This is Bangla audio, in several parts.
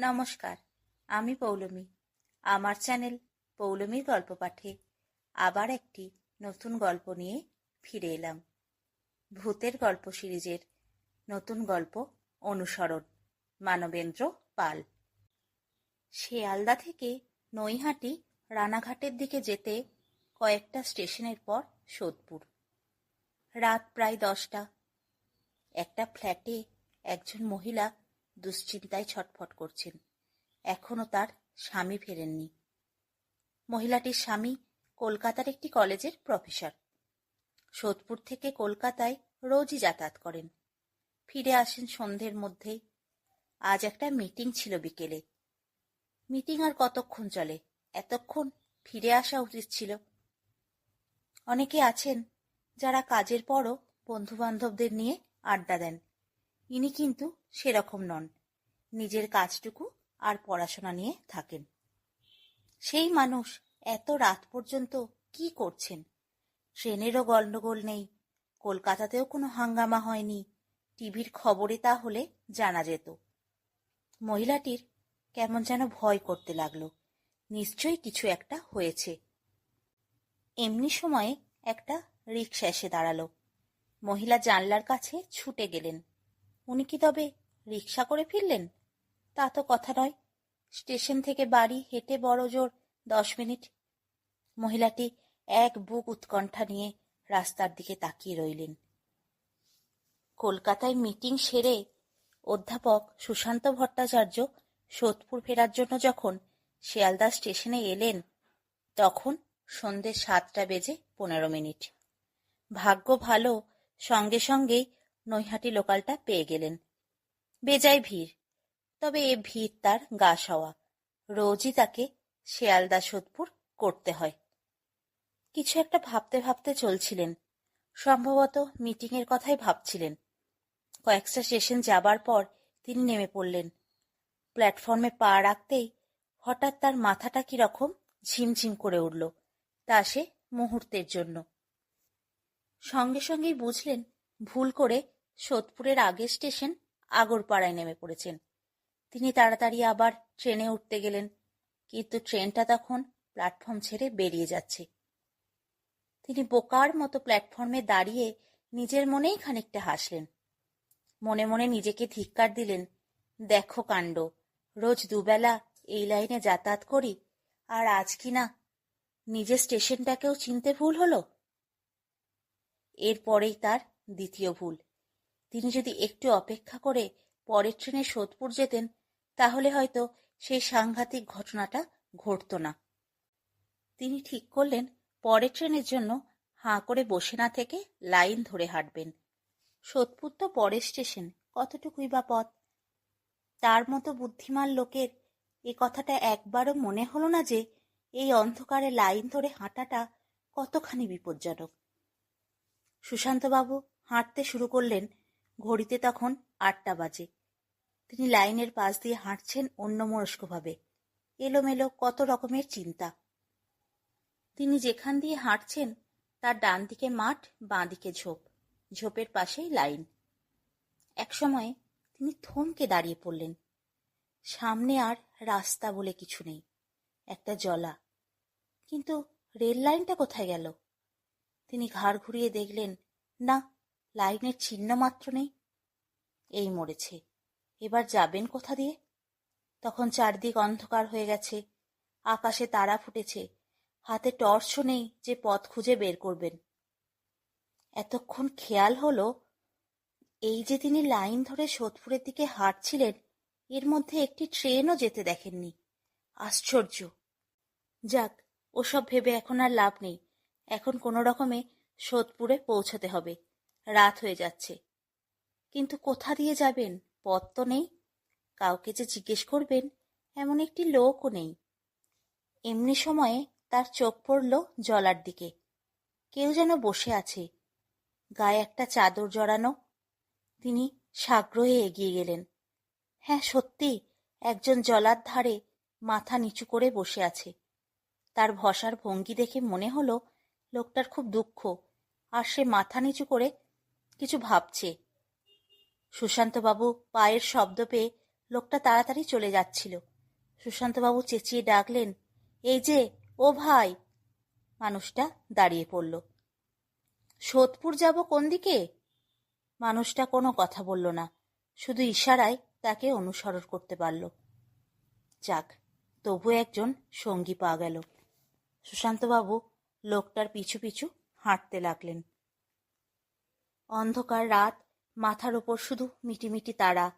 নমস্কার, আমি পৌলমী। আমার চ্যানেল পৌলমীর গল্প পাঠে আবার একটি নতুন গল্প নিয়ে ফিরে এলাম। ভূতের গল্প সিরিজের নতুন গল্প অনুসরণ, মানবেন্দ্র পাল। শিয়ালদা থেকে নৈহাটি রানাঘাটের দিকে যেতে কয়েকটা স্টেশনের পর সোদপুর। রাত প্রায় দশটা। একটা ফ্ল্যাটে একজন মহিলা দুশ্চিন্তায় ছটফট করছেন। এখনও তার স্বামী ফেরেননি। মহিলাটির স্বামী কলকাতার একটি কলেজের প্রফেসর। সোদপুর থেকে কলকাতায় রোজই যাতায়াত করেন। ফিরে আসেন সন্ধ্যের মধ্যেই আজ একটা মিটিং ছিল বিকেলে। মিটিং আর কতক্ষণ চলে? এতক্ষণ ফিরে আসা উচিত ছিল। অনেকে আছেন যারা কাজের পরও বন্ধু বান্ধবদের নিয়ে আড্ডা দেন। ইনি কিন্তু সেরকম নন। নিজের কাজটুকু আর পড়াশোনা নিয়ে থাকেন। সেই মানুষ এত রাত পর্যন্ত কি করছেন? ট্রেনেরও গন্ডগোল নেই। কলকাতাতেও কোনো হাঙ্গামা হয়নি। টিভির খবরে তাহলে জানা যেত। মহিলাটির কেমন যেন ভয় করতে লাগল। নিশ্চয়ই কিছু একটা হয়েছে। এমনি সময়ে একটা রিক্সা এসে দাঁড়াল। মহিলা জানলার কাছে ছুটে গেলেন। উনি কি তবে রিক্সা করে ফিরলেন? তা তো কথা নয়। স্টেশন থেকে বাড়ি হেঁটে বড় জোর দশ মিনিট। মহিলাটি এক বুক উৎকণ্ঠা নিয়ে রাস্তার দিকে তাকিয়ে রইলেন। কলকাতায় মিটিং সেরে অধ্যাপক সুশান্ত ভট্টাচার্য সোদপুর ফেরার জন্য যখন শিয়ালদা স্টেশনে এলেন, তখন সন্ধ্যে সাতটা বেজে পনেরো মিনিট। ভাগ্য ভালো, সঙ্গে সঙ্গেই নৈহাটি লোকালটা পেয়ে গেলেন। বেজায় ভিড়, তবে এ ভিড় তার গা সওয়া। রোজই তাকে শেয়ালদা সোদপুর করতে হয়। কিছু একটা ভাবতে ভাবতে চলছিলেন, সম্ভবত মিটিংয়ের কথাই ভাবছিলেন। কয়েকটা স্টেশন যাবার পর তিনি নেমে পড়লেন। প্ল্যাটফর্মে পা রাখতেই হঠাৎ তার মাথাটা কীরকম ঝিমঝিম করে উঠল, তা সে মুহূর্তের জন্য। সঙ্গে সঙ্গেই বুঝলেন, ভুল করে সোদপুরের আগের স্টেশন আগরপাড়ায় নেমে পড়েছেন। তিনি তাড়াতাড়ি আবার ট্রেনে উঠতে গেলেন, কিন্তু ট্রেনটা তখন প্ল্যাটফর্ম ছেড়ে বেরিয়ে যাচ্ছে। তিনি বোকার মতো প্ল্যাটফর্মে দাঁড়িয়ে নিজের মনেই খানিকটা হাসলেন। মনে মনে নিজেকে ধিক্কার দিলেন, দেখো কাণ্ড, রোজ দুবেলা এই লাইনে যাতায়াত করি, আর আজ কি না? নিজের স্টেশনটাকেও চিনতে ভুল হলো? এরপরেই তার দ্বিতীয় ভুল। তিনি যদি একটু অপেক্ষা করে পরের ট্রেনে সোদপুর যেতেন, তাহলে হয়তো সেই সাংঘাতিক ঘটনাটা ঘটত না। তিনি ঠিক করলেন পরের ট্রেনের জন্য হাঁ করে বসে না থেকে লাইন ধরে হাঁটবেন। সোদপুর তো পরের স্টেশন, কতটুকুই বা পথ? তার মতো বুদ্ধিমান লোকের এ কথাটা একবারও মনে হলো না যে এই অন্ধকারে লাইন ধরে হাঁটাটা কতখানি বিপজ্জনক। সুশান্তবাবু হাঁটতে শুরু করলেন ঘড়িতে তখন আটটা বাজে। তিনি লাইনের পাশ দিয়ে হাঁটছেন অন্যমনস্কভাবে। এলোমেলো কত রকমের চিন্তা। তিনি যেখান দিয়ে হাঁটছেন, তার ডান দিকে মাঠ বাঁ দিকে ঝোপ, ঝোপের পাশেই লাইন। একসময় তিনি থমকে দাঁড়িয়ে পড়লেন। সামনে আর রাস্তা বলে কিছু নেই, একটা জলা। কিন্তু রেল লাইনটা কোথায় গেল? তিনি ঘাড় ঘুরিয়ে দেখলেন, না লাইনের চিহ্ন মাত্র নেই। এই মরেছে। এবার যাবেন কোথা দিয়ে? তখন চারদিক অন্ধকার হয়ে গেছে। আকাশে তারা ফুটেছে। হাতে টর্চও নেই যে পথ খুঁজে বের করবেন। এতক্ষণ খেয়াল হলো, এই যে তিনি লাইন ধরে সোদপুরের দিকে হাঁটছিলেন, এর মধ্যে একটি ট্রেনও যেতে দেখেননি। আশ্চর্য। যাক, ওসব ভেবে এখন আর লাভ নেই। এখন কোনো রকমে সোদপুরে পৌঁছতে হবে। রাত হয়ে যাচ্ছে। কিন্তু কোথা দিয়ে যাবেন? পথ তো নেই। কাউকে যে জিজ্ঞেস করবেন, এমন একটি লোকও নেই। এমনি সময়ে তার চোখ পড়ল জলার দিকে। কেউ যেন বসে আছে। গায়ে একটা চাদর জড়ানো। তিনি সাগ্রহে এগিয়ে গেলেন। হ্যাঁ সত্যি, একজন জলার ধারে মাথা নিচু করে বসে আছে। তার ভসার ভঙ্গি দেখে মনে হলো লোকটার খুব দুঃখ, আর সে মাথা নিচু করে কিছু ভাবছে। সুশান্তবাবু পায়ের শব্দ পেয়ে লোকটা তাড়াতাড়ি চলে যাচ্ছিল। সুশান্তবাবু চেঁচিয়ে ডাকলেন, এই যে, ও ভাই! মানুষটা দাঁড়িয়ে পড়ল। সোদপুর যাব কোন দিকে? মানুষটা কোনো কথা বলল না, শুধু ইশারায় তাকে অনুসরণ করতে পারল। যাক, তবু একজন সঙ্গী পাওয়া গেল। সুশান্তবাবু লোকটার পিছু পিছু হাঁটতে লাগলেন। অন্ধকার রাত, মাথার ওপর শুধু মিটিমিটি তারা,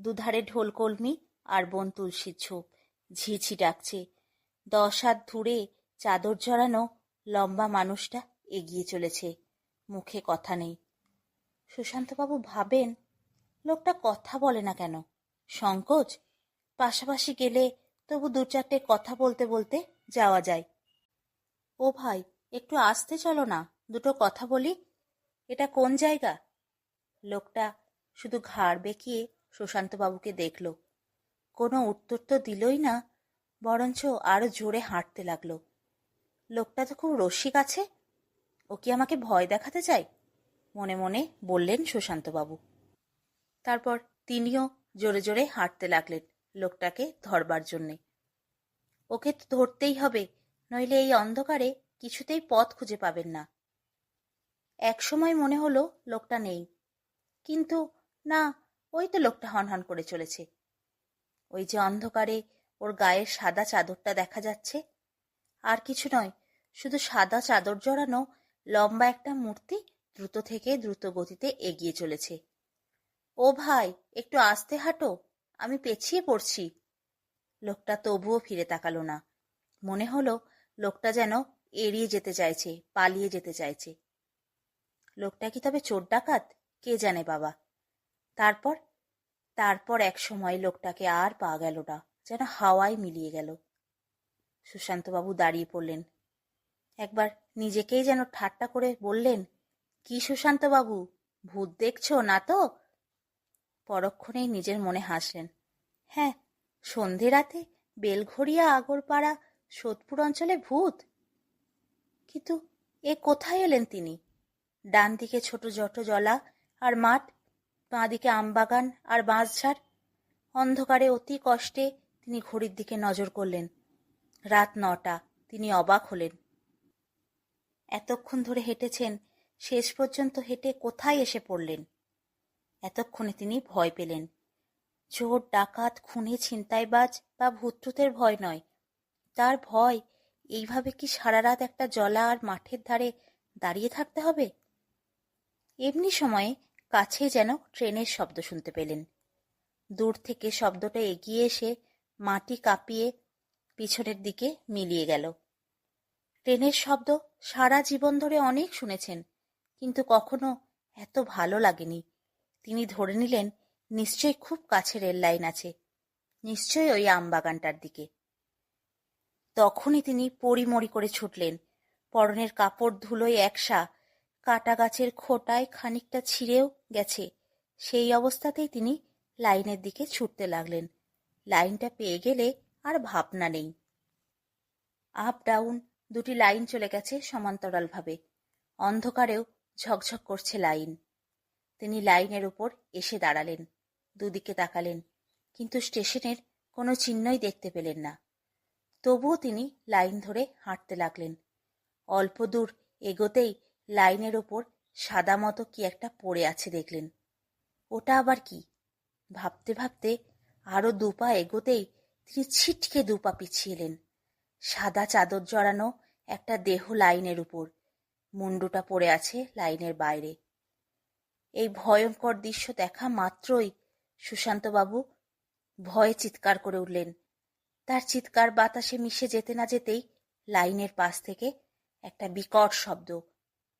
দুধারে ঢোলকলমি আর বন তুলসীর ঝোপ, ঝিঝি ডাকছে। দশ হাত দূরে চাদর জড়ানো লম্বা মানুষটা এগিয়ে চলেছে, মুখে কথা নেই। সুশান্তবাবু ভাবেন, লোকটা কথা বলে না কেন? সংকোচ? পাশাপাশি গেলে তবু দু চারটে কথা বলতে বলতে যাওয়া যায়। ও ভাই, একটু আসতে চলো না, দুটো কথা বলি। এটা কোন জায়গা? লোকটা শুধু ঘাড় বেঁকিয়ে সুশান্তবাবুকে দেখল। কোনো উত্তর তো দিলই না, বরঞ্চ আরও জোরে হাঁটতে লাগল। লোকটা তো খুব রসিক আছে, ও কি আমাকে ভয় দেখাতে চায়? মনে মনে বললেন সুশান্তবাবু। তারপর তিনিও জোরে জোরে হাঁটতে লাগলেন লোকটাকে ধরবার জন্যে। ওকে তো ধরতেই হবে, নইলে এই অন্ধকারে কিছুতেই পথ খুঁজে পাবেন না। এক সময় মনে হলো লোকটা নেই। কিন্তু না, ওই তো লোকটা হনহন করে চলেছে। ওই যে অন্ধকারে ওর গায়ের সাদা চাদরটা দেখা যাচ্ছে। আর কিছু নয়, শুধু সাদা চাদর জড়ানো লম্বা একটা মূর্তি দ্রুত থেকে দ্রুত গতিতে এগিয়ে চলেছে। ও ভাই, একটু আস্তে হাঁটো, আমি পেছিয়ে পড়ছি। লোকটা তবুও ফিরে তাকালো না। মনে হলো লোকটা যেন এড়িয়ে যেতে চাইছে, পালিয়ে যেতে চাইছে। লোকটা কি তবে চোর ডাকাত? কে জানে বাবা। তারপর? তারপর এক সময় লোকটাকে আর পাওয়া গেল না, যেন হাওয়ায় মিলিয়ে গেল। সুশান্তবাবু দাঁড়িয়ে পড়লেন। একবার নিজেকেই যেন ঠাট্টা করে বললেন, কি সুশান্তবাবু, ভূত দেখছ না তো? পরক্ষণেই নিজের মনে হাসলেন। হ্যাঁ সন্ধে রাতে বেলঘড়িয়া আগরপাড়া সোদপুর অঞ্চলে ভূত। কিন্তু এ কোথায় এলেন তিনি? ডান দিকে ছোট জট জলা আর মাঠ বাঁ দিকে আমবাগান আর বাঁশঝাড় অন্ধকারে অতি কষ্টে তিনি ঘড়ির দিকে নজর করলেন। রাত নটা, তিনি অবাক হলেন। এতক্ষণ ধরে হেঁটেছেন, শেষ পর্যন্ত হেঁটে কোথায় এসে পড়লেন? এতক্ষণে তিনি ভয় পেলেন। চোর, ডাকাত, খুনে, ছিনতাইবাজ বা ভূতটুতের ভয় নয়। তার ভয়, এইভাবে কি সারা রাত একটা জলা আর মাঠের ধারে দাঁড়িয়ে থাকতে হবে? এমনি সময়ে কাছে যেন ট্রেনের শব্দ শুনতে পেলেন। দূর থেকে শব্দটা এগিয়ে এসে মাটি কাঁপিয়ে পিছনের দিকে মিলিয়ে গেল। ট্রেনের শব্দ সারা জীবন ধরে অনেক শুনেছেন, কিন্তু কখনো এত ভালো লাগেনি। তিনি ধরে নিলেন, নিশ্চয়ই খুব কাছে রেল লাইন আছে, নিশ্চয়ই ওই আমবাগানটার দিকে। তখনই তিনি পরিমরি করে ছুটলেন, পরনের কাপড় ধুলোয় একসা কাটা গাছের খোটায় খানিকটা ছিঁড়েও গেছে। সেই অবস্থাতেই তিনি লাইনের দিকে ছুটতে লাগলেন। লাইনটা পেয়ে গেলে আর ভাবনা নেই। আপ ডাউন দুটি লাইন চলে গেছে সমান্তরালভাবে। অন্ধকারেও ঝকঝক করছে লাইন। তিনি লাইনের উপর এসে দাঁড়ালেন, দুদিকে তাকালেন, কিন্তু স্টেশনের কোনো চিহ্নই দেখতে পেলেন না। তবুও তিনি লাইন ধরে হাঁটতে লাগলেন। অল্প দূর এগোতেই লাইনের ওপর সাদা মতো কি একটা পড়ে আছে দেখলেন। ওটা আবার কি? ভাবতে ভাবতে আরও দুপা এগোতেই তিনি ছিটকে দুপা পিছিয়ে এলেন। সাদা চাদর জড়ানো একটা দেহ লাইনের উপর। মুন্ডুটা পড়ে আছে লাইনের বাইরে। এই ভয়ঙ্কর দৃশ্য দেখা মাত্রই সুশান্তবাবু ভয়ে চিৎকার করে উঠলেন। তার চিৎকার বাতাসে মিশে যেতে না যেতেই লাইনের পাশ থেকে একটা বিকট শব্দ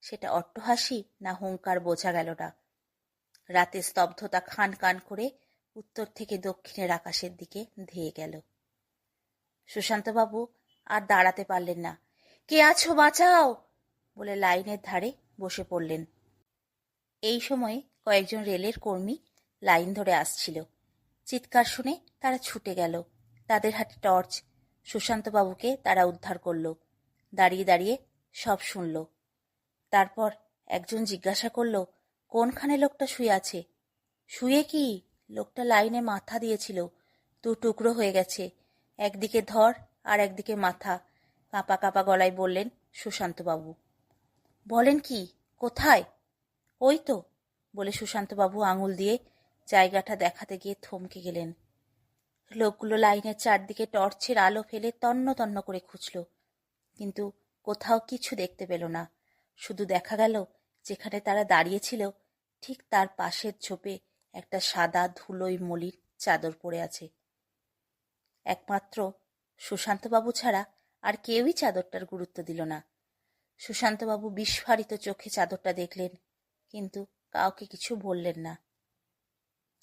সেটা অট্টহাসি না হুঙ্কার বোঝা গেল না। রাতে স্তব্ধতা খান কান করে উত্তর থেকে দক্ষিণের আকাশের দিকে ধেয়ে গেল। সুশান্তবাবু আর দাঁড়াতে পারলেন না। কে আছো? বাঁচাও! বলে লাইনের ধারে বসে পড়লেন। এই সময়ে কয়েকজন রেলের কর্মী লাইন ধরে আসছিল। চিৎকার শুনে তারা ছুটে গেল। তাদের হাতে টর্চ। সুশান্তবাবুকে তারা উদ্ধার করল। দাঁড়িয়ে দাঁড়িয়ে সব শুনল। তারপর একজন জিজ্ঞাসা করল, কোনখানে লোকটা শুয়ে আছে? শুয়ে কি? লোকটা লাইনে মাথা দিয়েছিল। দু টুকরো হয়ে গেছে। একদিকে ধর আর একদিকে মাথা। কাঁপা কাঁপা গলায় বললেন সুশান্তবাবু। বলেন কি, কোথায়? ওই তো, বলে সুশান্তবাবু আঙুল দিয়ে জায়গাটা দেখাতে গিয়ে থমকে গেলেন। লোকগুলো লাইনের চারদিকে টর্চের আলো ফেলে তন্ন তন্ন করে খুঁজল। কিন্তু কোথাও কিছু দেখতে পেল না। শুধু দেখা গেল যেখানে তারা দাঁড়িয়েছিল, ঠিক তার পাশের ঝোপে একটা সাদা ধুলোই মলির চাদর পড়ে আছে। একমাত্র সুশান্তবাবু ছাড়া আর কেউই চাদরটার গুরুত্ব দিল না। সুশান্তবাবু বিস্ফারিত চোখে চাদরটা দেখলেন, কিন্তু কাউকে কিছু বললেন না।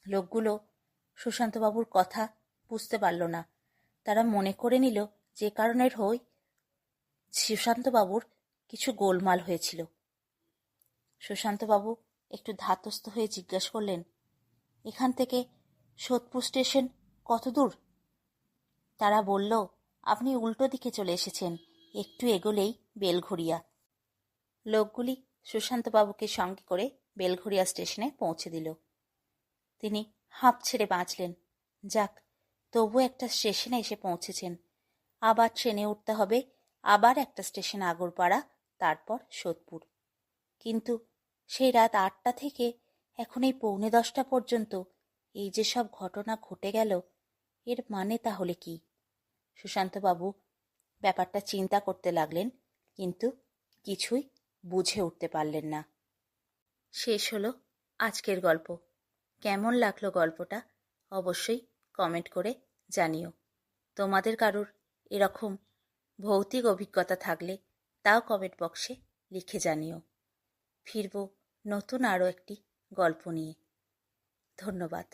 লোকগুলো সুশান্তবাবুর কথা বুঝতে পারল না। তারা মনে করে নিল যে কারণের হই সুশান্তবাবুর কিছু গোলমাল হয়েছিল। সুশান্তবাবু একটু ধাতস্থ হয়ে জিজ্ঞেস করলেন, এখান থেকে সোদপুর স্টেশন কত দূর? তারা বলল, আপনি উল্টো দিকে চলে এসেছেন, একটু এগোলেই বেলঘড়িয়া। লোকগুলি সুশান্তবাবুকে সঙ্গে করে বেলঘড়িয়া স্টেশনে পৌঁছে দিল। তিনি হাঁপ ছেড়ে বাঁচলেন। যাক তবু একটা স্টেশনে এসে পৌঁছেছেন। আবার ট্রেনে উঠতে হবে, আবার একটা স্টেশন আগরপাড়া তারপর সোদপুর। কিন্তু সেই রাত আটটা থেকে এখন এই পৌনে দশটা পর্যন্ত এই যে সব ঘটনা ঘটে গেল, এর মানে তাহলে কি? সুশান্তবাবু ব্যাপারটা চিন্তা করতে লাগলেন, কিন্তু কিছুই বুঝে উঠতে পারলেন না। শেষ হলো আজকের গল্প। কেমন লাগল গল্পটা অবশ্যই কমেন্ট করে জানিও। তোমাদের কারুর এরকম ভৌতিক অভিজ্ঞতা থাকলে তাও কমেন্ট বক্সে লিখে জানিও। ফিরব নতুন আরও একটি গল্প নিয়ে। ধন্যবাদ।